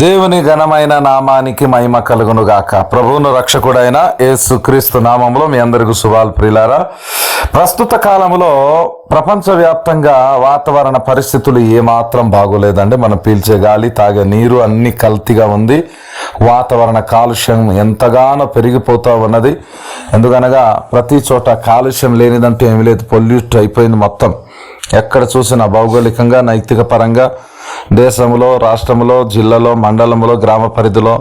దేవుని ఘనమైన నామానికి మహిమ కలుగును గాక ప్రభువును రక్షకుడైన యేసుక్రీస్తు నామంలో మీ అందరికీ శుభాలు ప్రియులారా ప్రస్తుత కాలంలో ప్రపంచవ్యాప్తంగా వాతావరణ పరిస్థితులు ఏమాత్రం బాగోలేదండి. మనం పీల్చే గాలి తాగే నీరు అన్ని కల్తీగా ఉంది. వాతావరణ కాలుష్యం ఎంతగానో పెరిగిపోతూ ఉన్నది. ఎందుకనగా ప్రతి చోట కాలుష్యం లేనిదంటూ ఏమీ లేదు. పొల్యూట్ అయిపోయింది మొత్తం. ఎక్కడ చూసినా భౌగోళికంగా నైతిక పరంగా దేశంలో రాష్ట్రంలో జిల్లాలో మండలంలో గ్రామ పరిధిలో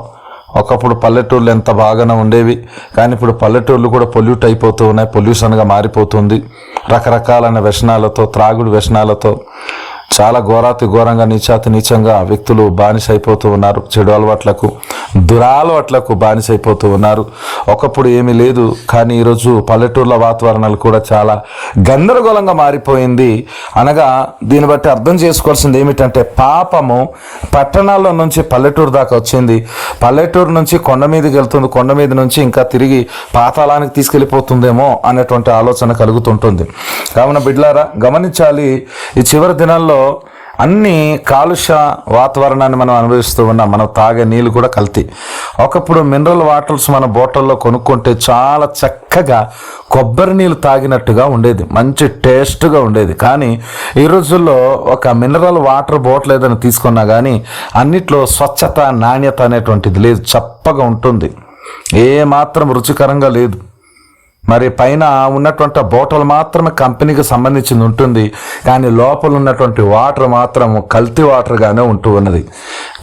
ఒకప్పుడు పల్లెటూర్లు ఎంత బాగానే ఉండేవి. కానీ ఇప్పుడు పల్లెటూళ్ళు కూడా పొల్యూట్ అయిపోతూ ఉన్నాయి పొల్యూషన్గా మారిపోతుంది. రకరకాలైన వ్యసనాలతో త్రాగుడు వ్యసనాలతో చాలా ఘోరాతి ఘోరంగా నీచాతి నీచంగా వ్యక్తులు బానిస అయిపోతూ ఉన్నారు. చెడు అలవాట్లకు దురాలవాట్లకు బానిస అయిపోతూ ఉన్నారు. ఒకప్పుడు ఏమీ లేదు కానీ ఈరోజు పల్లెటూర్ల వాతావరణాలు కూడా చాలా గందరగోళంగా మారిపోయింది. అనగా దీన్ని బట్టి అర్థం చేసుకోవాల్సింది ఏమిటంటే పాపము పట్టణాల్లో నుంచి పల్లెటూరు దాకా వచ్చింది. పల్లెటూరు నుంచి కొండ మీదకి వెళ్తుంది కొండ మీద నుంచి ఇంకా తిరిగి పాతాళానికి తీసుకెళ్ళిపోతుందేమో అనేటువంటి ఆలోచన కలుగుతుంటుంది. కావున బిడ్లారా గమనించాలి ఈ చివరి దినాల్లో అన్ని కాలుష్య వాతావరణాన్ని మనం అనుభవిస్తూ ఉన్నాం. మనం తాగే నీళ్ళు కూడా కల్తీ. ఒకప్పుడు మినరల్ వాటర్స్ మన బోటల్లో కొనుక్కుంటే చాలా చక్కగా కొబ్బరి నీళ్ళు తాగినట్టుగా ఉండేది. మంచి టేస్ట్గా ఉండేది. కానీ ఈ రోజుల్లో ఒక మినరల్ వాటర్ బాటిల్ ఏదైనా తీసుకున్నా కానీ అన్నిట్లో స్వచ్ఛత నాణ్యత అనేటువంటిది లేదు. చప్పగా ఉంటుంది. ఏ మాత్రం రుచికరంగా లేదు. మరి పైన ఉన్నటువంటి బోటల్ మాత్రమే కంపెనీకి సంబంధించింది ఉంటుంది. కానీ లోపల ఉన్నటువంటి వాటర్ మాత్రం కల్తీ వాటర్గానే ఉంటూ ఉన్నది.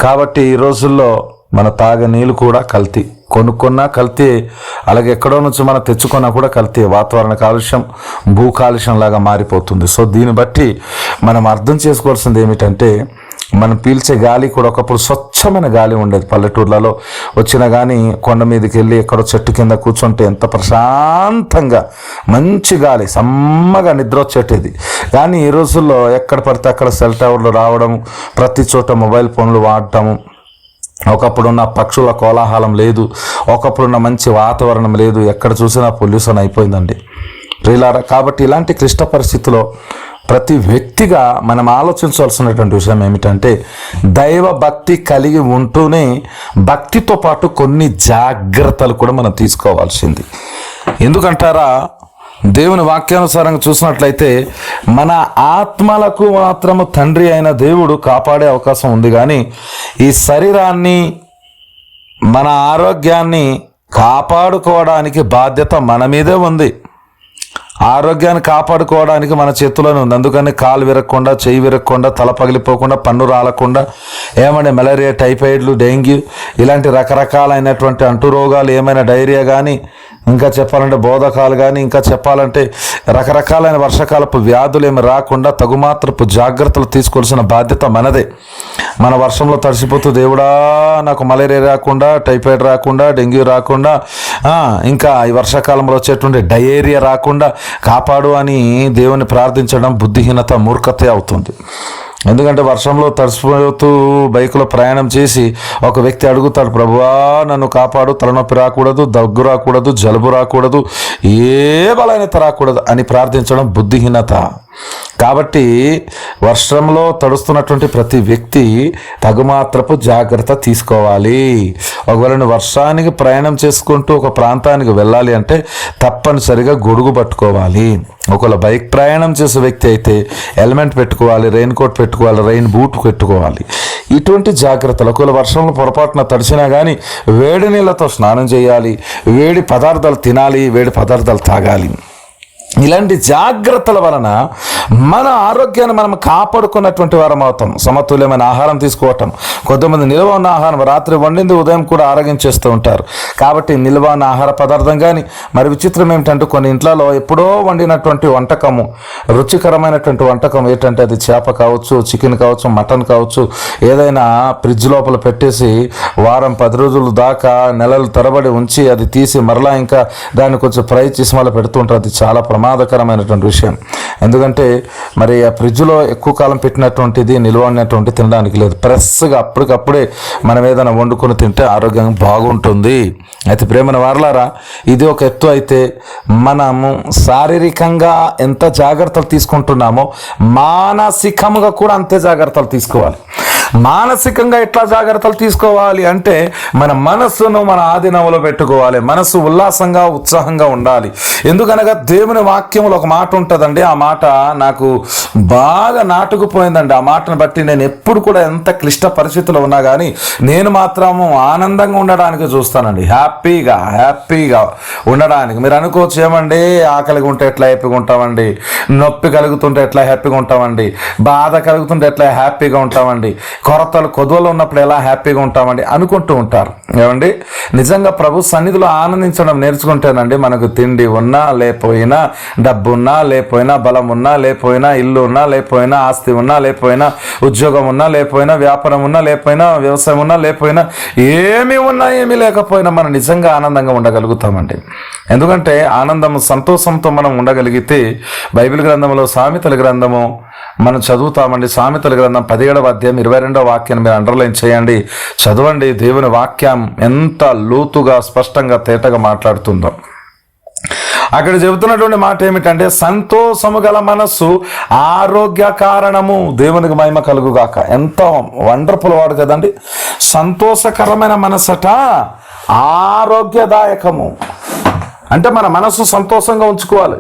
కాబట్టి ఈ రోజుల్లో మన తాగే నీళ్ళు కూడా కల్తీ. కొనుక్కున్నా కల్తీ. అలాగే ఎక్కడో నుంచి మనం తెచ్చుకున్నా కూడా కల్తీ. వాతావరణ కాలుష్యం భూ కాలుష్యం లాగా మారిపోతుంది. సో దీన్ని బట్టి మనం అర్థం చేసుకోవాల్సింది ఏమిటంటే మనం పీల్చే గాలి కూడా ఒకప్పుడు స్వచ్ఛమైన గాలి ఉండేది. పల్లెటూర్లలో వచ్చినా కానీ కొండ మీదకి వెళ్ళి ఎక్కడో చెట్టు కింద కూర్చుంటే ఎంత ప్రశాంతంగా మంచి గాలి సమ్మగా నిద్ర వచ్చేటిది. కానీ ఈ రోజుల్లో ఎక్కడ పడితే అక్కడ సెల్ టవర్లు రావడం ప్రతి చోట మొబైల్ ఫోన్లు వాడటము ఒకప్పుడున్న పక్షుల కోలాహలం లేదు ఒకప్పుడున్న మంచి వాతావరణం లేదు ఎక్కడ చూసినా పొల్యూషన్ అయిపోయిందండి. ప్రియులారా కాబట్టి ఇలాంటి క్లిష్ట పరిస్థితిలో ప్రతి వ్యక్తిగా మనం ఆలోచించవలసినటువంటి విషయం ఏమిటంటే దైవ భక్తి కలిగి ఉంటూనే భక్తితో పాటు కొన్ని జాగ్రత్తలు కూడా మనం తీసుకోవాల్సింది. ఎందుకంటారా దేవుని వాక్యానుసారంగా చూసినట్లయితే మన ఆత్మలకు మాత్రము తండ్రి అయిన దేవుడు కాపాడే అవకాశం ఉంది కానీ ఈ శరీరాన్ని మన ఆరోగ్యాన్ని కాపాడుకోవడానికి బాధ్యత మన మీదే ఉంది. ఆరోగ్యాన్ని కాపాడుకోవడానికి మన చేతులను ఉంది. అందుకని కాలు విరగకుండా చెయ్యి విరగకుండా తల పగిలిపోకుండా పన్ను రాలకుండా ఏమంటే మలేరియా టైఫాయిడ్లు డెంగ్యూ ఇలాంటి రకరకాలైనటువంటి అంటు రోగాలు ఏమైనా డైరియా కానీ ఇంకా చెప్పాలంటే బోధకాలు కానీ ఇంకా చెప్పాలంటే రకరకాలైన వర్షకాలపు వ్యాధులు ఏమి రాకుండా తగుమాత్రపు జాగ్రత్తలు తీసుకోవాల్సిన బాధ్యత మనదే. మన వర్షంలో తడిసిపోతూ దేవుడా నాకు మలేరియా రాకుండా టైఫాయిడ్ రాకుండా డెంగ్యూ రాకుండా ఇంకా ఈ వర్షాకాలంలో వచ్చేటువంటి డయేరియా రాకుండా కాపాడు అని దేవుని ప్రార్థించడం బుద్ధిహీనత మూర్ఖతే అవుతుంది. ఎందుకంటే వర్షంలో తడిసిపోతూ బైకులో ప్రయాణం చేసి ఒక వ్యక్తి అడుగుతాడు ప్రభువా నన్ను కాపాడు తలనొప్పి రాకూడదు దగ్గు రాకూడదు జలుబు రాకూడదు ఏ బలహీనత రాకూడదు అని ప్రార్థించడం బుద్ధిహీనత. కాబట్టి వర్షంలో తడుస్తున్నటువంటి ప్రతి వ్యక్తి తగుమాత్రపు జాగ్రత్త తీసుకోవాలి. ఒకవేళ వర్షానికి ప్రయాణం చేసుకుంటూ ఒక ప్రాంతానికి వెళ్ళాలి అంటే తప్పనిసరిగా గొడుగు పట్టుకోవాలి. ఒకవేళ బైక్ ప్రయాణం చేసే వ్యక్తి అయితే హెల్మెట్ పెట్టుకోవాలి రెయిన్ కోట్ పెట్టుకోవాలి రెయిన్ బూట్ పెట్టుకోవాలి. ఇటువంటి జాగ్రత్తలు ఒకవేళ వర్షంలో పొరపాటున తడిచినా కానీ వేడి నీళ్ళతో స్నానం చేయాలి వేడి పదార్థాలు తినాలి వేడి పదార్థాలు తాగాలి. ఇలాంటి జాగ్రత్తల వలన మన ఆరోగ్యాన్ని మనం కాపాడుకున్నటువంటి వారం అవుతాం. సమతుల్యమైన ఆహారం తీసుకోవటం. కొంతమంది నిల్వ ఉన్న ఆహారం రాత్రి వండింది ఉదయం కూడా ఆరోగ్యం చేస్తూ ఉంటారు. కాబట్టి నిల్వ ఉన్న ఆహార పదార్థం కానీ మరి విచిత్రం ఏమిటంటే కొన్ని ఇంట్లలో ఎప్పుడో వండినటువంటి వంటకము రుచికరమైనటువంటి వంటకం ఏంటంటే అది చేప కావచ్చు చికెన్ కావచ్చు మటన్ కావచ్చు ఏదైనా ఫ్రిడ్జ్ లోపల పెట్టేసి వారం పది రోజులు దాకా నెలలు తరబడి ఉంచి అది తీసి మరలా ఇంకా దాన్ని కొంచెం ఫ్రై చేసి మళ్ళీ పెడుతుంటారు. అది చాలా ప్రమాదకరమైనటువంటి విషయం. ఎందుకంటే మరి ఆ ఫ్రిడ్జ్లో ఎక్కువ కాలం పెట్టినటువంటిది నిల్వ ఉన్నటువంటి తినడానికి లేదు. ఫ్రెష్గా అప్పటికప్పుడే మనం ఏదైనా వండుకొని తింటే ఆరోగ్యం బాగుంటుంది. అయితే ప్రేమన వారలారా ఇది ఒక ఎత్తు అయితే మనము శారీరకంగా ఎంత జాగ్రత్తలు తీసుకుంటున్నామో మానసికముగా కూడా అంతే జాగ్రత్తలు తీసుకోవాలి. మానసికంగా ఎట్లా జాగ్రత్తలు తీసుకోవాలి అంటే మన మనస్సును మన ఆధీనంలో పెట్టుకోవాలి. మనస్సు ఉల్లాసంగా ఉత్సాహంగా ఉండాలి. ఎందుకనగా దేవుని వాక్యంలో ఒక మాట ఉంటుందండి. ఆ మాట నాకు బాగా నాటుకుపోయిందండి. ఆ మాటను బట్టి నేను ఎప్పుడు కూడా ఎంత క్లిష్ట పరిస్థితుల్లో ఉన్నా కానీ నేను మాత్రము ఆనందంగా ఉండడానికి చూస్తానండి. హ్యాపీగా హ్యాపీగా ఉండడానికి. మీరు అనుకోవచ్చు ఏమండి? ఆకలిగా ఉంటే ఎట్లా హ్యాపీగా ఉంటామండి? నొప్పి కలుగుతుంటే ఎట్లా హ్యాపీగా ఉంటామండి? బాధ కలుగుతుంటే ఎట్లా హ్యాపీగా ఉంటామండి? కొరతలు కొదువలు ఉన్నప్పుడు ఎలా హ్యాపీగా ఉంటామండి అనుకుంటూ ఉంటారు. ఏమండి? నిజంగా ప్రభు సన్నిధిలో ఆనందించడం నేర్చుకుంటేనండి మనకు తిండి ఉన్నా లేకపోయినా డబ్బు ఉన్నా లేకపోయినా బలం ఉన్నా లేకపోయినా ఇల్లు ఉన్నా లేకపోయినా ఆస్తి ఉన్నా లేకపోయినా ఉద్యోగం ఉన్నా లేకపోయినా వ్యాపారం ఉన్నా లేకపోయినా వ్యవసాయం ఉన్నా లేకపోయినా ఏమి ఉన్నా ఏమీ లేకపోయినా మనం నిజంగా ఆనందంగా ఉండగలుగుతామండి. ఎందుకంటే ఆనందం సంతోషంతో మనం ఉండగలిగితే బైబిల్ గ్రంథంలో సామెతల గ్రంథము మనం చదువుతామండి. సామెతల గ్రంథం పదిహేడవ అధ్యాయం ఇరవై రెండవ వాక్యాన్ని మీరు అండర్లైన్ చేయండి. చదవండి. దేవుని వాక్యం ఎంత లోతుగా స్పష్టంగా తేటగా మాట్లాడుతుందో. అక్కడ చెబుతున్నటువంటి మాట ఏమిటంటే సంతోషము గల మనస్సు ఆరోగ్య కారణము దేవునికి మహిమ కలుగుగాక. ఎంత వండర్ఫుల్ వాడు కదండి. సంతోషకరమైన మనసట ఆరోగ్యదాయకము. అంటే మన మనసు సంతోషంగా ఉంచుకోవాలి.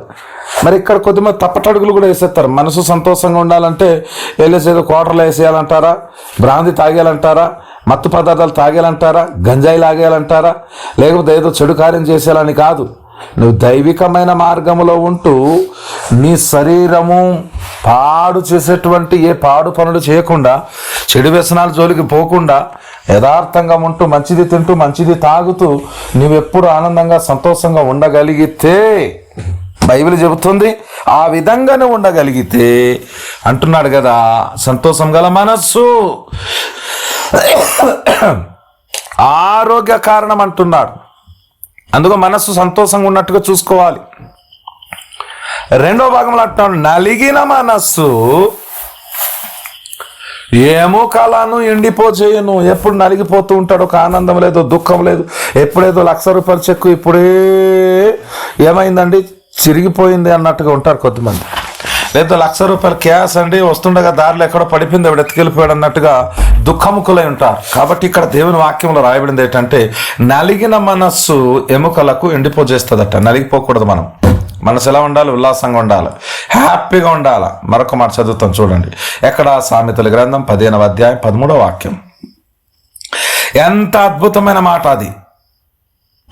మరి ఇక్కడ కొద్దిమంది తప్పటడుగులు కూడా వేసేస్తారు. మనసు సంతోషంగా ఉండాలంటే వెళ్ళేసి ఏదో క్వార్టర్లు వేసేయాలంటారా? బ్రాంది తాగేయాలంటారా? మత్తు పదార్థాలు తాగేయాలంటారా? గంజాయి లాగేయాలంటారా? లేకపోతే ఏదో చెడు కార్యం చేసేయాలని కాదు. నువ్వు దైవికమైన మార్గములో ఉంటూ నీ శరీరము పాడు చేసేటువంటి ఏ పాడు పనులు చేయకుండా చెడు వ్యసనాల జోలికి పోకుండా యథార్థంగా ఉంటూ మంచిది తింటూ మంచిది తాగుతూ నువ్వెప్పుడు ఆనందంగా సంతోషంగా ఉండగలిగితే బైబిల్ చెబుతుంది ఆ విధంగానే ఉండగలిగితే అంటున్నాడు కదా సంతోషం గల మనస్సు. ఆరోగ్య కారణం అంటున్నాడు. అందుకు మనస్సు సంతోషంగా ఉన్నట్టుగా చూసుకోవాలి. రెండో భాగంలో అంటున్నాడు నలిగిన మనస్సు ఏమో కాలాను ఎండిపోచేయను. ఎప్పుడు నలిగిపోతూ ఉంటాడు ఒక ఆనందం లేదు దుఃఖం లేదు. ఎప్పుడేదో లక్ష రూపాయలు చెక్కు ఇప్పుడే ఏమైందండి? చిరిగిపోయింది అన్నట్టుగా ఉంటారు కొంతమంది. లేదా లక్ష రూపాయలు క్యాష్ అండి వస్తుండగా దారిలో ఎక్కడో పడిపోయింది ఆవిడ ఎత్తుకెళ్ళిపోయాడు అన్నట్టుగా దుఃఖముఖులై ఉంటారు. కాబట్టి ఇక్కడ దేవుని వాక్యంలో రాయబడింది ఏంటంటే నలిగిన మనస్సు ఎముకలకు ఎండిపోజేస్తుందట. నలిగిపోకూడదు మనం. మనసు ఎలా ఉండాలి? ఉల్లాసంగా ఉండాలి. హ్యాపీగా ఉండాలి. మరొక మాట చదువుతాం చూడండి. ఎక్కడ సామెతల గ్రంథం పదిహేనవ అధ్యాయం పదమూడవ వాక్యం. ఎంత అద్భుతమైన మాట అది.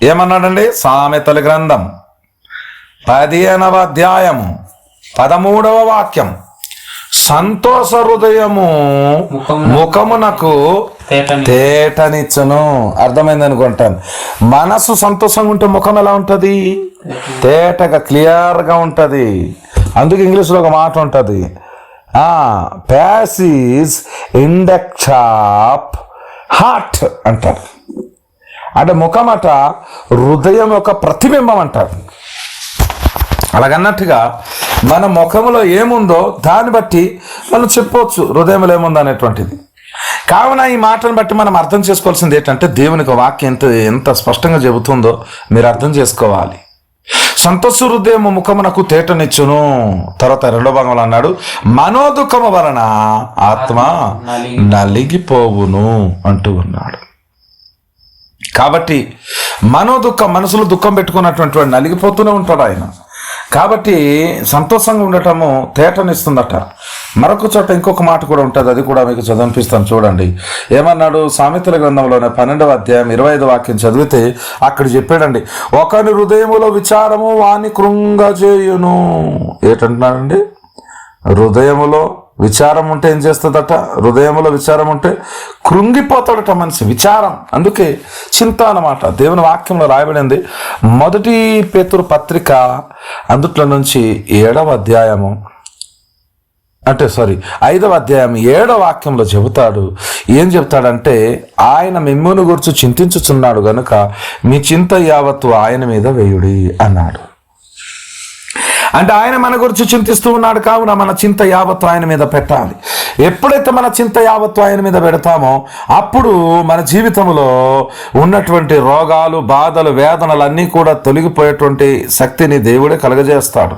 ఏమన్నాడండి? సామెతల గ్రంథం. పదిహేనవ అధ్యాయము పదమూడవ వాక్యం. సంతోష హృదయము ముఖమున- ముఖమునకు తేటని తేటనిచ్చును. అర్థమైంది అనుకుంటాను. మనసు సంతోషంగా ఉంటే ముఖం ఎలా ఉంటుంది? తేటగా క్లియర్గా ఉంటుంది. అందుకే ఇంగ్లీష్లో ఒక మాట ఉంటుంది. ప్యాసిస్ ఇండెక్స్ ఆఫ్ హార్ట్ అంటారు. అంటే ముఖమట హృదయం యొక్క ప్రతిబింబం అంటారు. అలాగన్నట్టుగా మన ముఖంలో ఏముందో దాన్ని బట్టి మనం చెప్పవచ్చు హృదయంలో ఏముందో అనేటువంటిది. కావున ఈ మాటను బట్టి మనం అర్థం చేసుకోవాల్సింది ఏంటంటే దేవునికి వాక్యం ఎంత ఎంత స్పష్టంగా చెబుతుందో మీరు అర్థం చేసుకోవాలి. సంతోష హృదయం ముఖమునకు తేటనిచ్చును. తర్వాత రెండో భాగంలో అన్నాడు మనోదుఖము వలన ఆత్మ నలిగిపోవును అంటూ ఉన్నాడు. కాబట్టి మనోదుఖం మనసులో దుఃఖం పెట్టుకున్నటువంటి వాడు నలిగిపోతూనే ఉంటాడు ఆయన. కాబట్టి సంతోషంగా ఉండటము తేటనిస్తుందట. మరొక చోట ఇంకొక మాట కూడా ఉంటుంది అది కూడా మీకు చదివిపిస్తాను చూడండి. ఏమన్నాడు? సామెతల గ్రంథంలోనే పన్నెండవ అధ్యాయం ఇరవై ఐదు వాక్యం చదివితే అక్కడ చెప్పాడండి ఒకని హృదయములో విచారము వాని కృంగజేయును. ఏంటంటున్నాడండి? హృదయములో విచారం ఉంటే ఏం చేస్తుందట? హృదయంలో విచారం ఉంటే కృంగిపోతాడట మనిషి. విచారం. అందుకే చింత అనమాట దేవుని వాక్యంలో రాయబడింది మొదటి పేతురు పత్రిక అందుట్లో నుంచి ఏడవ అధ్యాయము అంటే సారీ ఐదవ అధ్యాయం ఏడవ వాక్యంలో చెబుతాడు. ఏం చెబుతాడంటే ఆయన మిమ్మును గురించి చింతించుచున్నాడు గనుక మీ చింత యావత్తు ఆయన మీద వేయుడి అన్నాడు. అంటే ఆయన మన గురించి చింతిస్తూ ఉన్నాడు కావున మన చింత యావత్తు ఆయన మీద పెట్టాలి. ఎప్పుడైతే మన చింత యావత్తు ఆయన మీద పెడతామో అప్పుడు మన జీవితంలో ఉన్నటువంటి రోగాలు బాధలు వేదనలు అన్నీ కూడా తొలగిపోయేటువంటి శక్తిని దేవుడే కలగజేస్తాడు.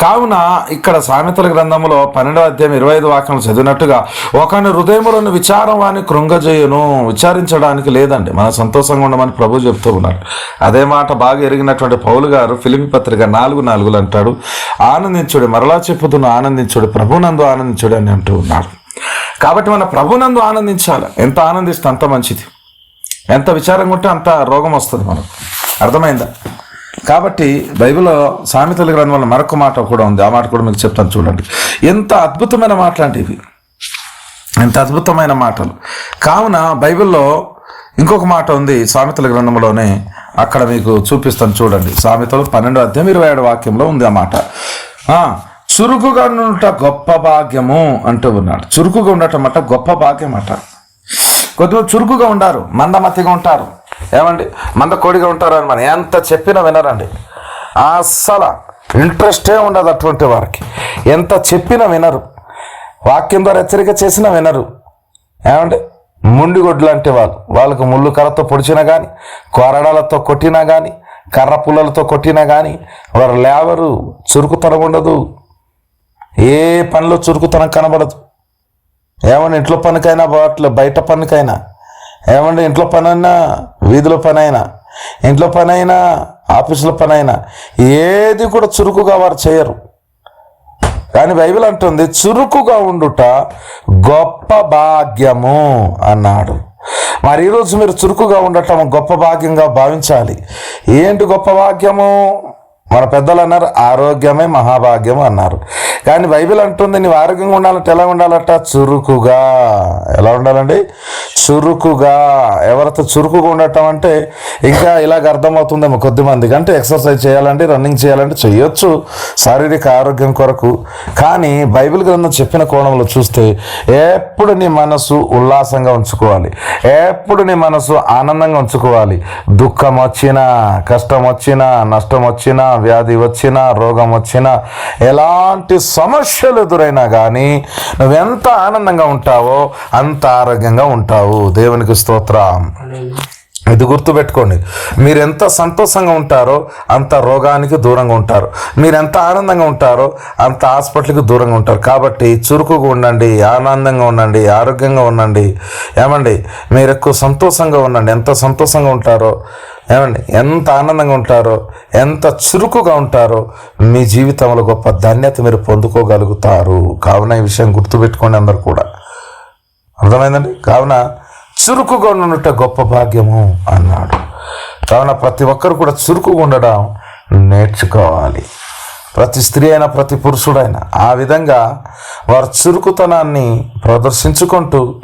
కావున ఇక్కడ సామెతల గ్రంథంలో పన్నెండవ అధ్యాయం ఇరవై ఐదు వాక్యం చదివినట్టుగా ఒకని హృదయంలోని విచారం వాని కృంగజేయును. విచారించడానికి లేదండి. మన సంతోషంగా ఉండమని ప్రభు చెప్తూ ఉన్నారు అదే మాట బాగా ఎరిగినటువంటి పౌలు గారు ఫిలిపి పత్రిక నాలుగు నాలుగులు అంటాడు ఆనందించుడు మరలా చెప్పుతున్న ఆనందించుడు ప్రభునందు ఆనందించుడు అని అంటూ ఉన్నారు కాబట్టి మన ప్రభునందు ఆనందించాలి. ఎంత ఆనందిస్తే అంత మంచిది. ఎంత విచారంగా ఉంటే అంత రోగం వస్తుంది మనకు. అర్థమైందా? కాబట్టి బైబిల్లో సామెతల గ్రంథంలో మరొక మాట కూడా ఉంది. ఆ మాట కూడా మీకు చెప్తాను చూడండి. ఎంత అద్భుతమైన మాటలు అంటే ఇవి. ఎంత అద్భుతమైన మాటలు. కావున బైబిల్లో ఇంకొక మాట ఉంది సామెతల గ్రంథంలోనే. అక్కడ మీకు చూపిస్తాను చూడండి. సామెతలు పన్నెండు అధ్యాయం ఇరవై ఏడు వాక్యంలో ఉంది ఆ మాట. చురుకుగా ఉండట గొప్ప భాగ్యము అంటూ ఉన్నాడు. చురుకుగా ఉండటం అట గొప్ప భాగ్యం అట. కొద్దిగా చురుకుగా ఉండారు. మందమతిగా ఉంటారు. ఏమండి? మంద కోడిగా ఉంటారని మనం ఎంత చెప్పినా వినరండి. అస్సలు ఇంట్రెస్టే ఉండదు అటువంటి వారికి. ఎంత చెప్పినా వినరు. వాక్యం ద్వారా హెచ్చరిక చేసినా వినరు. ఏమండి? ముండిగొడ్డు లాంటి వాళ్ళు. వాళ్ళకు ముళ్ళు కర్రతో పొడిచినా కానీ కొరడాలతో కొట్టినా కానీ కర్ర పుల్లలతో కొట్టినా కానీ వారు లేవరు చురుకుతనం ఉండదు. ఏ పనిలో చురుకుతనం కనబడదు. ఏమండి? ఇంట్లో పనికైనా బాట్ల బయట పనికైనా. ఏమండి? ఇంట్లో పనైనా వీధిలో పనైనా ఇంట్లో పనైనా ఆఫీసులో పనైనా ఏది కూడా చురుకుగా వారు చేయరు. కానీ బైబిల్ అంటుంది చురుకుగా ఉండుట గొప్ప భాగ్యము అన్నాడు. మరి ఈరోజు మీరు చురుకుగా ఉండటం గొప్ప భాగ్యంగా భావించాలి. ఏంటి గొప్ప భాగ్యము? మన పెద్దలు అన్నారు ఆరోగ్యమే మహాభాగ్యం అన్నారు. కానీ బైబిల్ అంటుంది నీవు ఆరోగ్యంగా ఉండాలంటే ఎలా ఉండాలట? చురుకుగా. ఎలా ఉండాలండి? చురుకుగా ఎవరితో చురుకుగా ఉండటం అంటే ఇంకా ఇలాగ అర్థమవుతుందేమో కొద్ది మందికి అంటే ఎక్సర్సైజ్ చేయాలంటే రన్నింగ్ చేయాలంటే చేయొచ్చు శారీరక ఆరోగ్యం కొరకు. కానీ బైబిల్ గ్రంథం చెప్పిన కోణంలో చూస్తే ఎప్పుడు నీ మనసు ఉల్లాసంగా ఉంచుకోవాలి. ఎప్పుడు నీ మనసు ఆనందంగా ఉంచుకోవాలి. దుఃఖం వచ్చినా కష్టం వచ్చినా నష్టం వచ్చినా వ్యాధి వచ్చినా రోగం వచ్చినా ఎలాంటి సమస్యలు ఎదురైనా కానీ నువ్వెంత ఆనందంగా ఉంటావో అంత ఆరోగ్యంగా ఉంటావు. దేవునికి స్తోత్రం. ఇది గుర్తుపెట్టుకోండి. మీరు ఎంత సంతోషంగా ఉంటారో అంత రోగానికి దూరంగా ఉంటారు. మీరు ఎంత ఆనందంగా ఉంటారో అంత హాస్పిటల్కి దూరంగా ఉంటారు. కాబట్టి చురుకుగా ఉండండి ఆనందంగా ఉండండి ఆరోగ్యంగా ఉండండి. ఏమండి? మీరు ఎక్కువ సంతోషంగా ఉండండి. ఎంత సంతోషంగా ఉంటారో ఏమండి? ఎంత ఆనందంగా ఉంటారో ఎంత చురుకుగా ఉంటారో మీ జీవితంలో గొప్ప ధన్యత మీరు పొందుకోగలుగుతారు. కావున ఈ విషయం గుర్తుపెట్టుకోండి అందరు కూడా. అర్థమైందండి? కావున చురుకుగా ఉండట గొప్ప భాగ్యము అన్నాడు. కావున ప్రతి ఒక్కరు కూడా చురుకుగా ఉండడం నేర్చుకోవాలి. ప్రతి స్త్రీ అయినా ప్రతి పురుషుడైనా ఆ విధంగా వారి చురుకుతనాన్ని ప్రదర్శించుకుంటూ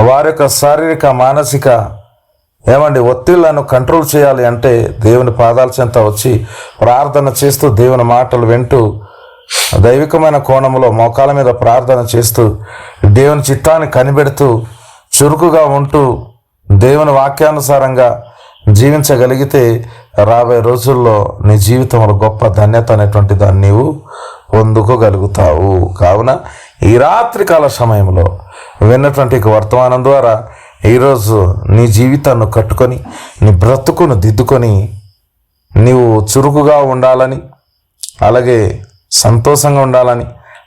వారి యొక్క శారీరక మానసిక ఏమండి ఒత్తిళ్ళను కంట్రోల్ చేయాలి అంటే దేవుని పాదాల చెంత వచ్చి ప్రార్థన చేస్తూ దేవుని మాటలు వింటూ దైవికమైన కోణంలో మోకాల మీద ప్రార్థన చేస్తూ దేవుని చిత్తాన్ని కనిపెడుతూ చురుకుగా ఉంటూ దేవుని వాక్యానుసారంగా జీవించగలిగితే రాబోయే రోజుల్లో నీ జీవితంలో గొప్ప ధన్యత అనేటువంటి దాన్ని నీవు పొందుకోగలుగుతావు. కావున ఈ రాత్రికాల సమయంలో విన్నటువంటి వర్తమానం ద్వారా ఈరోజు నీ జీవితాన్ని కట్టుకొని నీ బ్రతుకును దిద్దుకొని నీవు చురుకుగా ఉండాలని అలాగే సంతోషంగా ఉండాలని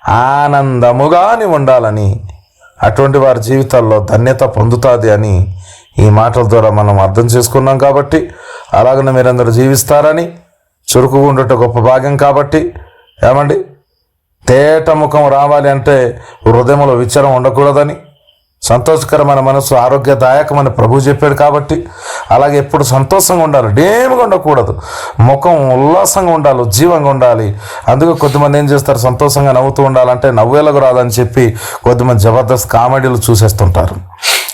ఆనందముగా ఉండాలని అటువంటి వారి జీవితాల్లో ధన్యత పొందుతుంది అని ఈ మాటల ద్వారా మనం అర్థం చేసుకున్నాం కాబట్టి అలాగనే మీరందరూ జీవిస్తారని చురుకుగా ఉండటం గొప్ప భాగ్యం కాబట్టి ఏమండి? తేట ముఖం రావాలి అంటే హృదయంలో విచారం ఉండకూడదని సంతోషకరమైన మనసు ఆరోగ్యదాయకమని ప్రభు చెప్పాడు కాబట్టి అలాగే ఎప్పుడు సంతోషంగా ఉండాలి. డేమ్గా ఉండకూడదు. ముఖం ఉల్లాసంగా ఉండాలి ఉజ్జీవంగా ఉండాలి. అందుకే కొద్దిమంది ఏం చేస్తారు? సంతోషంగా నవ్వుతూ ఉండాలంటే నవ్వేలకు రాదని చెప్పి కొద్దిమంది జబర్దస్త్ కామెడీలు చూసేస్తుంటారు.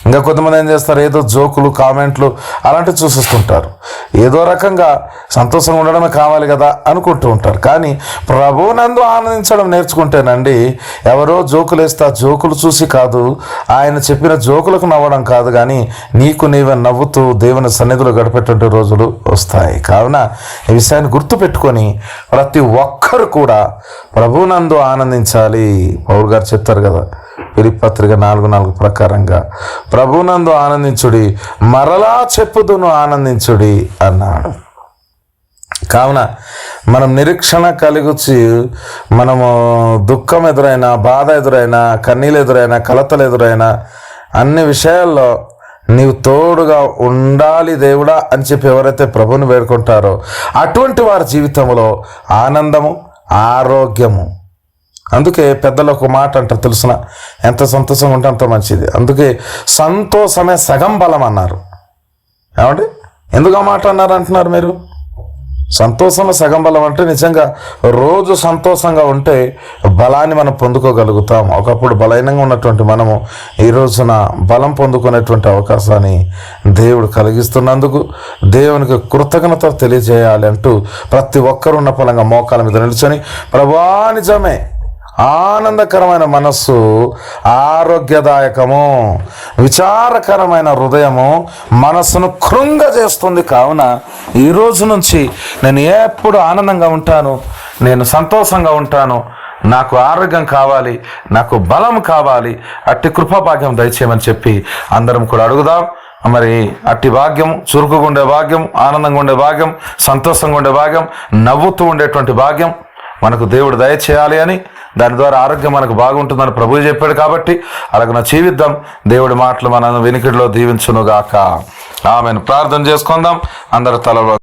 ఇంకా కొంతమంది ఏం చేస్తారు? ఏదో జోకులు కామెంట్లు అలాంటివి చూసిస్తుంటారు. ఏదో రకంగా సంతోషంగా ఉండడమే కావాలి కదా అనుకుంటూ ఉంటారు. కానీ ప్రభునందు ఆనందించడం నేర్చుకుంటేనండి ఎవరో జోకులు వేస్తా ఆ జోకులు చూసి కాదు ఆయన చెప్పిన జోకులకు నవ్వడం కాదు కానీ నీకు నీవే నవ్వుతూ దేవుని సన్నిధిలో గడిపేటువంటి రోజులు వస్తాయి. కావున ఈ విషయాన్ని గుర్తుపెట్టుకొని ప్రతి ఒక్కరు కూడా ప్రభునందు ఆనందించాలి. పౌరు గారు చెప్తారు కదా పిలిపి నాలుగు నాలుగు ప్రకారంగా ప్రభునందు ఆనందించుడి మరలా చెప్పుదును ఆనందించుడి అన్నాడు. కావున మనం నిరీక్షణ కలిగించి మనము దుఃఖం ఎదురైనా బాధ ఎదురైనా కన్నీళ్ళు ఎదురైనా కలతలు ఎదురైనా అన్ని విషయాల్లో నీవు తోడుగా ఉండాలి దేవుడా అని చెప్పి ఎవరైతే ప్రభుని వేడుకుంటారో అటువంటి వారి జీవితంలో ఆనందము ఆరోగ్యము అందుకే పెద్దలు ఒక మాట అంటారు తెలుసిన? ఎంత సంతోషంగా ఉంటే అంత మంచిది. అందుకే సంతోషమే సగం బలం అన్నారు. ఏమండి? ఎందుకు ఆ మాట అన్నారు అంటున్నారు మీరు? సంతోషమే సగం బలం అంటే నిజంగా రోజు సంతోషంగా ఉంటే బలాన్ని మనం పొందుకోగలుగుతాం. ఒకప్పుడు బలహీనంగా ఉన్నటువంటి మనము ఈ రోజున బలం పొందుకునేటువంటి అవకాశాన్ని దేవుడు కలిగిస్తున్నందుకు దేవునికి కృతజ్ఞత తెలియజేయాలి అంటూ ప్రతి ఒక్కరు ఉన్న ఫలంగా మోకాల మీద నిల్చొని ప్రభా నిజమే ఆనందకరమైన మనస్సు ఆరోగ్యదాయకము విచారకరమైన హృదయము మనస్సును కృంగజేస్తుంది కావున ఈ రోజు నుంచి నేను ఎప్పుడు ఆనందంగా ఉంటాను నేను సంతోషంగా ఉంటాను. నాకు ఆరోగ్యం కావాలి నాకు బలం కావాలి అట్టి కృపాభాగ్యం దయచేయమని చెప్పి అందరం కూడా అడుగుదాం. మరి అట్టి భాగ్యం చురుకుగా ఉండే భాగ్యం ఆనందంగా ఉండే భాగ్యం సంతోషంగా ఉండే భాగ్యం నవ్వుతూ ఉండేటువంటి భాగ్యం మనకు దేవుడు దయచేయాలి అని దాని ద్వారా ఆరోగ్యం మనకు బాగుంటుందని ప్రభువు చెప్పాడు కాబట్టి అలాగ జీవిద్దాం దేవుడి మాటలు మన వెనుకడిలో దీవించునుగాక. ఆమెను. ప్రార్థన చేసుకుందాం. అందరు తల